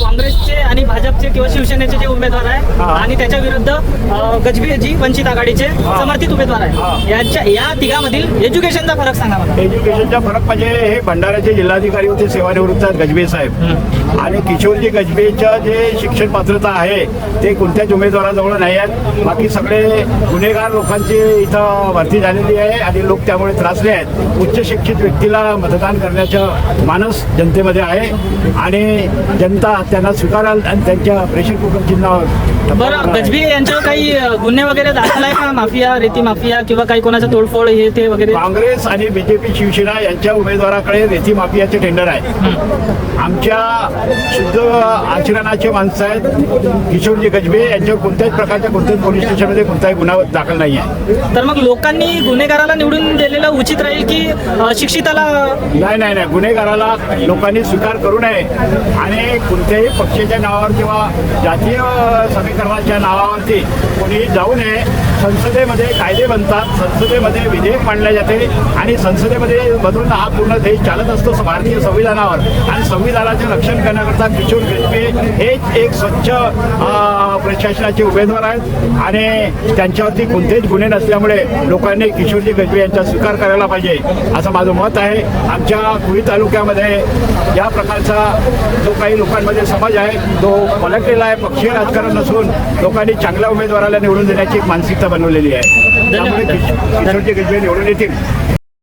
काँग्रेसचे आणि भाजपचे किंवा शिवसेनेचे जे उमेदवार आहे. आणि त्याच्या विरुद्ध अ, गजबी जी वंचित आघाडीचे समर्थित उमेदवार हा. आहे यांच्या या तिघामधील एज्युकेशनचा फरक सांगा मला. एज्युकेशनचा फरक म्हणजे हे भंडाऱ्याचे जिल्हाधिकारी होते सेवानिवृत्त आहेत गजबे साहेब. आणि किशोरजी गजबेचं जे शिक्षण पात्रता आहे ते कोणत्याच उमेदवाराजवळ नाही आहेत. बाकी सगळे गुन्हेगार लोकांची इथं भरती झालेली आहे आणि लोक त्यामुळे त्रासले आहेत. उच्च शिक्षित व्यक्तीला मतदान करण्याचं मानस जनतेमध्ये आहे. आणि जनता त्यांना स्वीकाराल आणि त्यांच्या प्रेशर कुकर चिन्हावर बरं गजबी यांच्यावर काही गुन्हे वगैरे दाखल आहे का? माफिया रेती माफिया किंवा काही कोणाचं तोडफोड हे ते वगैरे? काँग्रेस आणि बीजेपी शिवसेना यांच्या उमेदवाराकडे रेती माफियाचे टेंडर आहे. आमच्या शुद्ध आचरणाचे माणसं आहेत. किशोरजी गजबे यांच्यावर कोणत्याच प्रकारच्या कोणत्याच पोलीस स्टेशनमध्ये कोणताही गुन्हा दाखल नाही आहे. तर मग लोकांनी गुन्हेगाराला निवडून दिलेलं उचित राहील की शिक्षिताला नाही नाही नाही. गुन्हेगाराला लोकांनी स्वीकार करू नये. आणि कोणत्याही पक्षाच्या नावावर किंवा जातीय समीकरणाच्या नावावरती कोणी जाऊ नये. संसदेमध्ये कायदे बनतात. संसदेमध्ये विधेयक मांडले जाते आणि संसदेमध्ये बदलून हा पूर्ण देश चालत असतो भारतीय संविधानावर. आणि संविधानाचे रक्षण करण्याकरता किशोर गजबे हेच एक स्वच्छ प्रशासनाचे उमेदवार आहेत. आणि त्यांच्यावरती कोणतेच गुन्हे नसल्यामुळे लोकांनी किशोरजी गजबे यांचा स्वीकार करायला पाहिजे असं माझं मत आहे. आमच्या कुळी तालुक्यामध्ये या प्रकारचा जो काही लोकांमध्ये समाज आहे तो पलटलेला आहे पक्षीय राजकारण नसून लोकांनी चांगल्या उमेदवाराला निवडून देण्याची एक मानसिकता बनवलेली आहे. त्यामुळे किशोरजी गजबे निवडून येतील.